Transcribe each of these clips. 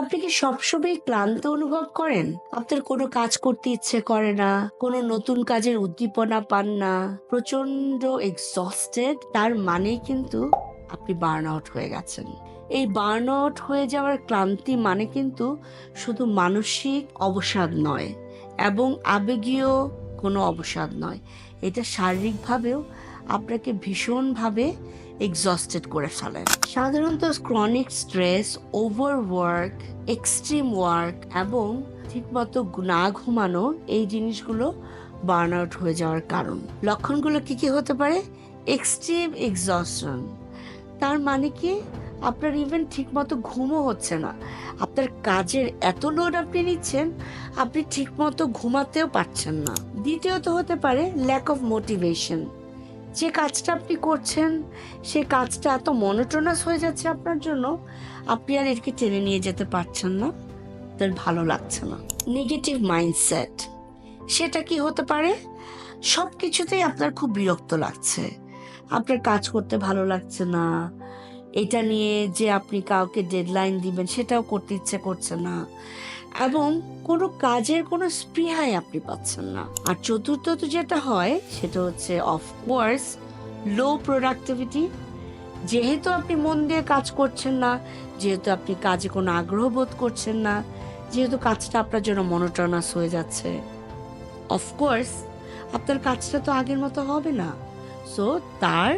আপনি কি সবসময় ক্লান্ত অনুভব করেন? আপনার কোনো কাজ করতে ইচ্ছে করে না, কোনো নতুন কাজের উদ্দীপনা পান না প্রচণ্ড এক্সস্টেড তার মানেই কিন্তু আপনি বার্ন আউট হয়ে গেছেন। এই বার্ন আউট হয়ে যাওয়ার ক্লান্তি মানে কিন্তু শুধু মানসিক অবসাদ নয়, এবং আবেগীয় কোনো অবসাদ নয়। এটা শারীরিকভাবেও আপনাকে ভীষণভাবে এক্সস্টেড করে ফেলে সাধারণত chronic stress overwork extreme work এবং ঠিকমতো না ঘুমানো এই জিনিসগুলো বার্ন আউট হয়ে যাওয়ার কারণ। লক্ষণগুলো কি কি হতে পারে? এক্সট্রিম এক্সস্টন তার মানে কি? আপনার ইভেন ঠিকমতো ঘুমও হচ্ছে না। আপনার কাজের এত লোড আপনি নিচ্ছেন, আপনি ঠিকমতো ঘুমাতেও পারছেন না। দ্বিতীয়ত হতে পারে ল্যাক অফ মোটিভেশন যে কাজটা আপনি করছেন সে কাজটা এত মনোটোনাস হয়ে যাচ্ছে আপনার জন্য, আপনি আর এটাকে টেনে নিয়ে যেতে পারছেন না। তার ভালো লাগছে না। নেগেটিভ মাইন্ডসেট সেটা কি হতে পারে? সব কিছুতেই আপনার খুব বিরক্ত লাগছে। আপনার কাজ করতে ভালো লাগছে না। এটা নিয়ে যে আপনি কাউকে ডেডলাইন দিবেন, সেটাও করতে ইচ্ছে করছে না। এবং কোনো কাজের কোনো স্পৃহাই আপনি পাচ্ছেন না। আর চতুর্থত যেটা হয়, সেটা হচ্ছে অফকোর্স লো প্রোডাক্টিভিটি যেহেতু আপনি মন দিয়ে কাজ করছেন না, যেহেতু আপনি কাজে কোনো আগ্রহ বোধ করছেন না, যেহেতু কাজটা আপনার জন্য মনোটনাস হয়ে যাচ্ছে অফকোর্স আপনার কাজটা তো আগের মতো হবে না। সো তার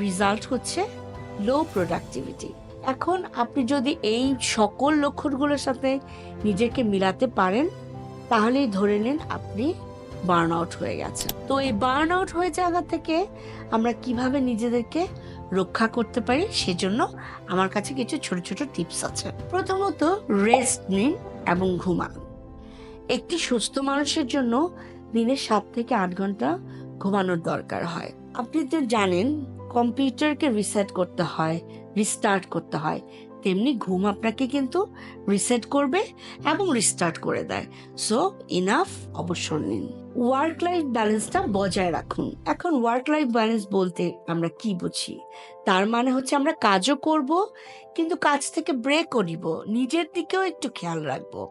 রেজাল্ট হচ্ছে লো প্রোডাক্টিভিটি এখন আপনি যদি এই সকল লক্ষণগুলোর সাথে নিজেকে মিলাতে পারেন তাহলেই ধরে নিন আপনি বার্ন আউট হয়ে গেছেন। তো এই বার্ন আউট হয়ে যাওয়া থেকে আমরা কীভাবে নিজেদেরকে রক্ষা করতে পারি, সেজন্য আমার কাছে কিছু ছোট ছোট টিপস আছে। প্রথমত রেস্ট নিন এবং ঘুমান। একটি সুস্থ মানুষের জন্য দিনে সাত থেকে আট ঘণ্টা ঘুমানোর দরকার হয়। আপনি তো জানেন কম্পিউটারকে রিসেট করতে হয় রিস্টার্ট করতে হয়। তেমনি ঘুম আপনাকে কিন্তু রিসেট করবে এবং রিস্টার্ট করে দেয়। সো ইনাফ অবসর নিন। ওয়ার্ক লাইফ ব্যালেন্সটা বজায় রাখুন। এখন ওয়ার্ক লাইফ ব্যালেন্স বলতে আমরা কি বুঝি? তার মানে হচ্ছে আমরা কাজও করব, কিন্তু কাজ থেকে ব্রেকও নিব। নিজের দিকেও একটু খেয়াল রাখব।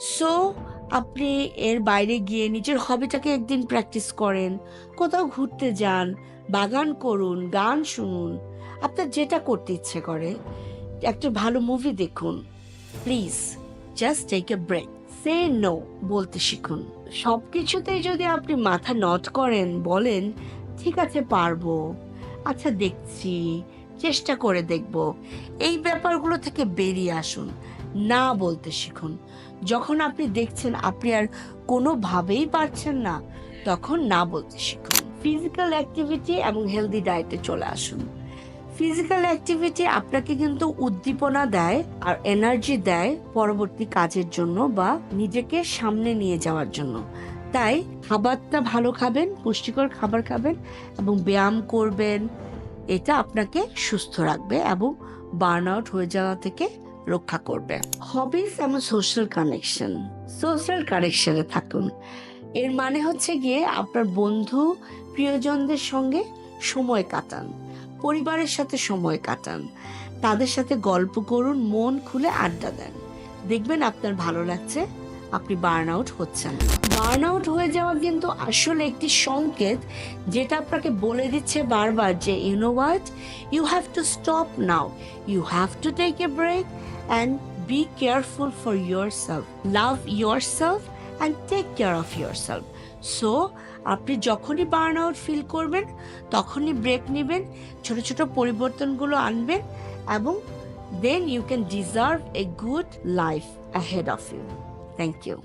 সো আপনি এর বাইরে গিয়ে নিজের হবিটাকে একদিন প্র্যাকটিস করেন। কোথাও ঘুরতে যান, বাগান করুন, গান শুনুন আপনার যেটা করতে ইচ্ছে করে, একটা ভালো মুভি দেখুন। Please just take a break say no বলতে শিখুন। সব কিছুতেই যদি আপনি মাথা নট করেন, বলেন, ঠিক আছে, পারব। আচ্ছা দেখছি, চেষ্টা করে দেখব। এই ব্যাপারগুলো থেকে বেরিয়ে আসুন। না বলতে শিখুন। যখন আপনি দেখছেন, আপনি আর কোনোভাবেই পারছেন না, তখন না বলতে শিখুন। ফিজিক্যাল অ্যাক্টিভিটি এবং হেলদি ডায়েটে চলে আসুন। ফিজিক্যাল অ্যাক্টিভিটি আপনাকে কিন্তু উদ্দীপনা দেয় আর এনার্জি দেয় পরবর্তী কাজের জন্য বা নিজেকে সামনে নিয়ে যাওয়ার জন্য। তাই খাবারটা ভালো খাবেন, পুষ্টিকর খাবার খাবেন এবং ব্যায়াম করবেন, এটা আপনাকে সুস্থ রাখবে এবং বার্ন আউট হয়ে যাওয়া থেকে রক্ষা করবে। হবিস এবং সোশ্যাল কানেকশন সোশ্যাল কানেকশনে থাকুন। এর মানে হচ্ছে গিয়ে আপনার বন্ধু, প্রিয়জনদের সঙ্গে সময় কাটান। পরিবারের সাথে সময় কাটান। তাদের সাথে গল্প করুন, মন খুলে আড্ডা দেন। দেখবেন আপনার ভালো লাগছে, আপনি বার্ন আউট হচ্ছেন বার্ন আউট হয়ে যাওয়া কিন্তু আসলে একটি সংকেত যেটা আপনাকে বলে দিচ্ছে বারবার যে you know what you have to stop now you have to take a break and be careful for your self love your self and take care of your self so আপনি যখনই বার্ন আউট ফিল করবেন, তখনই break নেবেন, ছোট ছোট পরিবর্তনগুলো আনবেন এবং then you can deserve a good life ahead of you thank you